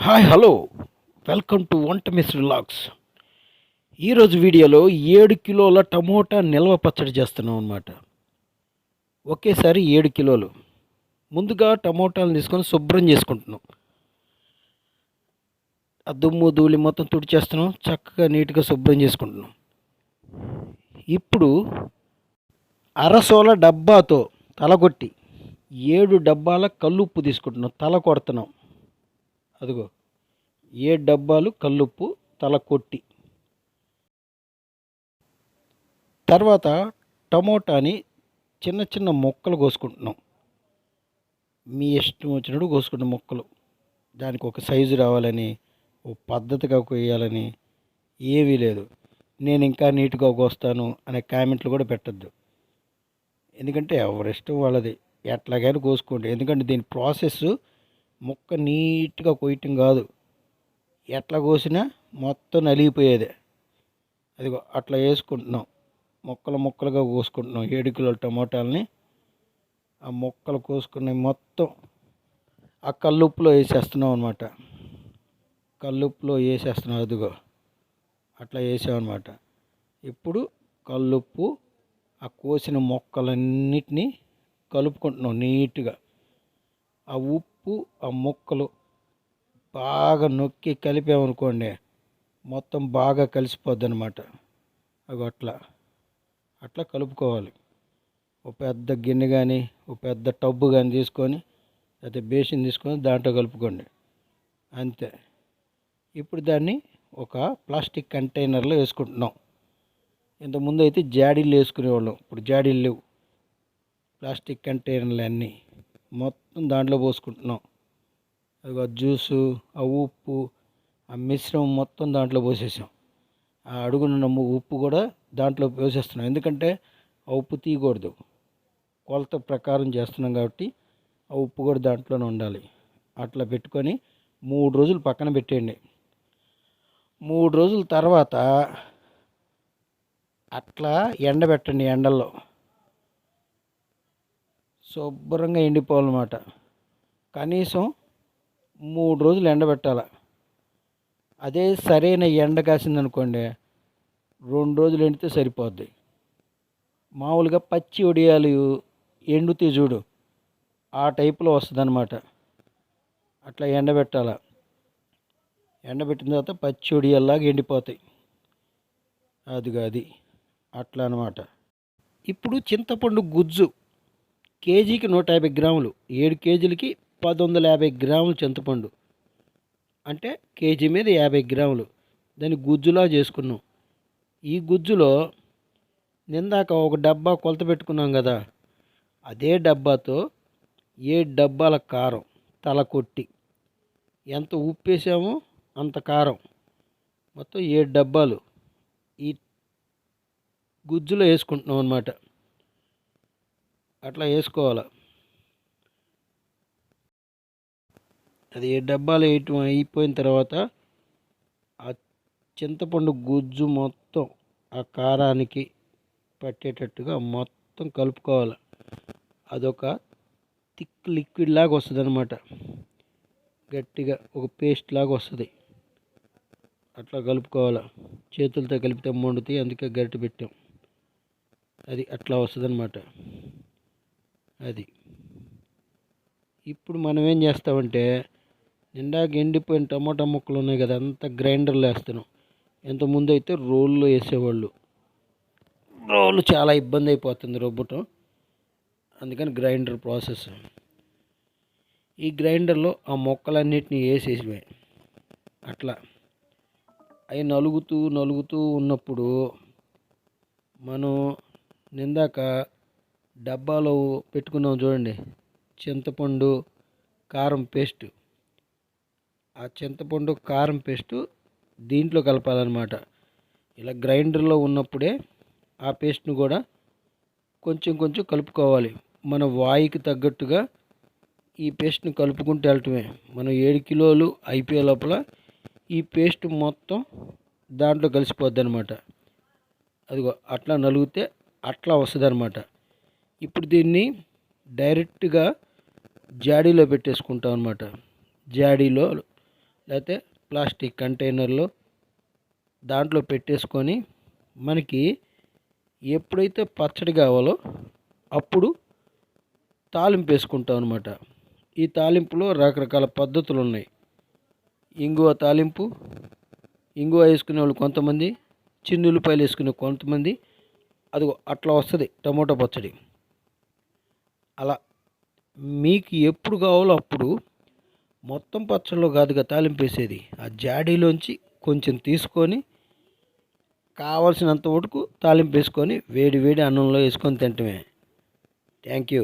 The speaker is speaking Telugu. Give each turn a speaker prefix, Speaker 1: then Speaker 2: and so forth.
Speaker 1: Hi hello. వెల్కమ్ టు వంట మిస్ రిలాక్స్ ఈరోజు వీడియోలో ఏడు కిలోల టమోటా నిల్వ పచ్చడి చేస్తున్నాం అనమాట ఒకేసారి ఏడు కిలోలు. ముందుగా టమోటాలు తీసుకొని శుభ్రం చేసుకుంటున్నాం. ఆ దుమ్ము ధూళి మొత్తం తుడిచేస్తున్నాం. చక్కగా నీట్గా శుభ్రం చేసుకుంటున్నాం. ఇప్పుడు అరసోల డబ్బాతో తలగొట్టి ఏడు డబ్బాల కల్లుప్పు తీసుకుంటున్నాం. తల కొడుతున్నాం. అదిగో ఏ డబ్బాలు కల్లుప్పు తల కొట్టి. తర్వాత టమోటాని చిన్న చిన్న ముక్కలు కోసుకుంటున్నాం. మీ ఇష్టం వచ్చినట్టు కోసుకున్న ముక్కలు. దానికి ఒక సైజు రావాలని ఓ పద్ధతిగా కొయ్యాలని ఏమీ లేదు. నేను ఇంకా నీట్గా కోస్తాను అనే కామెంట్లు కూడా పెట్టద్దు. ఎందుకంటే ఎవరి ఇష్టం వాళ్ళది. ఎట్లాగైనా కోసుకోండి. ఎందుకంటే దీని ప్రాసెస్ ముక్క నీట్గా కొయ్యటం కాదు. ఎట్లా కోసినా మొత్తం నలిగిపోయేది. అదిగో అట్లా వేసుకుంటున్నాం. ముక్కలు ముక్కలుగా కోసుకుంటున్నాం. ఏడు కిలోల టమోటాలని ఆ ముక్కలు కోసుకునే మొత్తం ఆ కల్లుప్పులో వేసేస్తున్నాం అనమాట కల్లుప్పులో వేసేస్తున్నాం. అదిగో అట్లా వేసామన్నమాట ఇప్పుడు కల్లుప్పు ఆ కోసిన మొక్కలన్నిటినీ కలుపుకుంటున్నాం నీట్గా. ఆ ఉప్పు ఆ ముక్కలు బాగా నొక్కి కలిపామనుకోండి మొత్తం బాగా కలిసిపోద్ది అనమాట అవి అట్లా. అట్లా కలుపుకోవాలి. ఒక పెద్ద గిన్నె కానీ ఒక పెద్ద టబ్బు కానీ తీసుకొని లేకపోతే బేసిన్ తీసుకొని దాంట్లో కలుపుకోండి. అంతే. ఇప్పుడు దాన్ని ఒక ప్లాస్టిక్ కంటైనర్లో వేసుకుంటున్నాం. ఇంతకుముందు అయితే జాడీలు వేసుకునేవాళ్ళం. ఇప్పుడు జాడీలు లేవు. ప్లాస్టిక్ కంటైనర్లు అన్నీ మొత్తం దాంట్లో పోసుకుంటున్నాం. అది జ్యూసు ఆ ఉప్పు ఆ మిశ్రమం మొత్తం దాంట్లో పోసేసాం. ఆ అడుగునున్న ఉప్పు కూడా దాంట్లో పోసేస్తున్నాం. ఎందుకంటే ఆ ఉప్పు తీయకూడదు. కొలత ప్రకారం చేస్తున్నాం కాబట్టి ఆ ఉప్పు కూడా దాంట్లోనే ఉండాలి. అట్లా పెట్టుకొని మూడు రోజులు పక్కన పెట్టేయండి. మూడు రోజుల తర్వాత అట్లా ఎండబెట్టండి ఎండల్లో. శుభ్రంగా ఎండిపోవాలన్నమాట. కనీసం మూడు రోజులు ఎండబెట్టాలి. అదే సరైన ఎండ కాసిందనుకోండి రెండు రోజులు ఎండితే సరిపోద్ది. మామూలుగా పచ్చి ఒడియాలు ఎండుతాయి చూడు ఆ టైపులో వస్తుంది అనమాట అట్లా ఎండబెట్టాల. ఎండబెట్టిన తర్వాత పచ్చి ఒడియాల్లాగా ఎండిపోతాయి. అది అది. అట్లా అనమాట ఇప్పుడు చింతపండు గుజ్జు. కేజీకి నూట యాభై గ్రాములు ఏడు కేజీలకి పది వందల యాభై గ్రాములు చింతపండు. అంటే కేజీ మీద యాభై గ్రాములు. దాన్ని గుజ్జులా చేసుకున్నాం. ఈ గుజ్జులో నిందాక ఒక డబ్బా కొలత పెట్టుకున్నాం కదా అదే డబ్బాతో ఏడు డబ్బాల కారం తల కొట్టి. ఎంత ఉప్పు వేసామో అంత కారం. మొత్తం ఏడు డబ్బాలు. ఈ గుజ్జులో వేసుకుంటున్నాం అనమాట అట్లా వేసుకోవాలి. అది ఏ డబ్బాలు వేయటం అయిపోయిన తర్వాత ఆ చింతపండు గుజ్జు మొత్తం ఆ కారానికి పట్టేటట్టుగా మొత్తం కలుపుకోవాలి. అదొక థిక్ లిక్విడ్ లాగా వస్తుంది అనమాట గట్టిగా ఒక పేస్ట్ లాగా వస్తుంది. అట్లా కలుపుకోవాలి. చేతులతో కలిపితే మండుతాయి అందుకే గరిటె పెట్టాం. అది అట్లా వస్తుంది అది. ఇప్పుడు మనం ఏం చేస్తామంటే నిండాక ఎండిపోయిన టమాటా ముక్కలు ఉన్నాయి కదా అంతా గ్రైండర్లో వేస్తున్నాం. ఇంతకుముందు అయితే రోల్లో వేసేవాళ్ళు. రోళ్ళు చాలా ఇబ్బంది అయిపోతుంది రుబ్బటం అందుకని గ్రైండర్ ప్రాసెస్. ఈ గ్రైండర్లో ఆ మొక్కలన్నిటిని వేసేసివే అట్లా. అవి నలుగుతూ నలుగుతూ ఉన్నప్పుడు మనం నిందాక డబ్బాలో పెట్టుకున్నాం చూడండి. చింతపండు కారం పేస్ట్. ఆ చింతపండు కారం పేస్ట్ దీంట్లో కలపాలన్నమాట. ఇలా గ్రైండర్లో ఉన్నప్పుడే ఆ పేస్ట్ను కూడా కొంచెం కొంచెం కలుపుకోవాలి. మన వాయికి తగ్గట్టుగా ఈ పేస్ట్ని కలుపుకుంటూ వెళ్ళటమే. మనం ఏడు కిలోలు అయిపోయే లోపల ఈ పేస్ట్ మొత్తం దాంట్లో కలిసిపోద్ది అనమాట అదిగో అట్లా నలిగితే అట్లా వస్తుంది అనమాట ఇప్పుడు దీన్ని డైరెక్ట్గా జాడీలో పెట్టేసుకుంటాం అనమాట జాడీలో లేకపోతే ప్లాస్టిక్ కంటైనర్లో దాంట్లో పెట్టేసుకొని మనకి ఎప్పుడైతే పచ్చడి కావాలో అప్పుడు తాలింపు వేసుకుంటాం అనమాట ఈ తాలింపులో రకరకాల పద్ధతులు ఉన్నాయి. ఇంగువ తాలింపు ఇంగువ వేసుకునే వాళ్ళు కొంతమంది చిన్న ఉల్లిపాయలు వేసుకునే కొంతమంది అది అట్లా వస్తుంది టమోటా పచ్చడి. అలా మీకు ఎప్పుడు కావాలో అప్పుడు మొత్తం పచ్చళ్ళలో కాదుగా తాలింపు వేసేది ఆ జాడీలోంచి కొంచెం తీసుకొని కావాల్సినంత వరకు తాలింపు వేసుకొని వేడి వేడి అన్నంలో వేసుకొని తింటమే. Thank you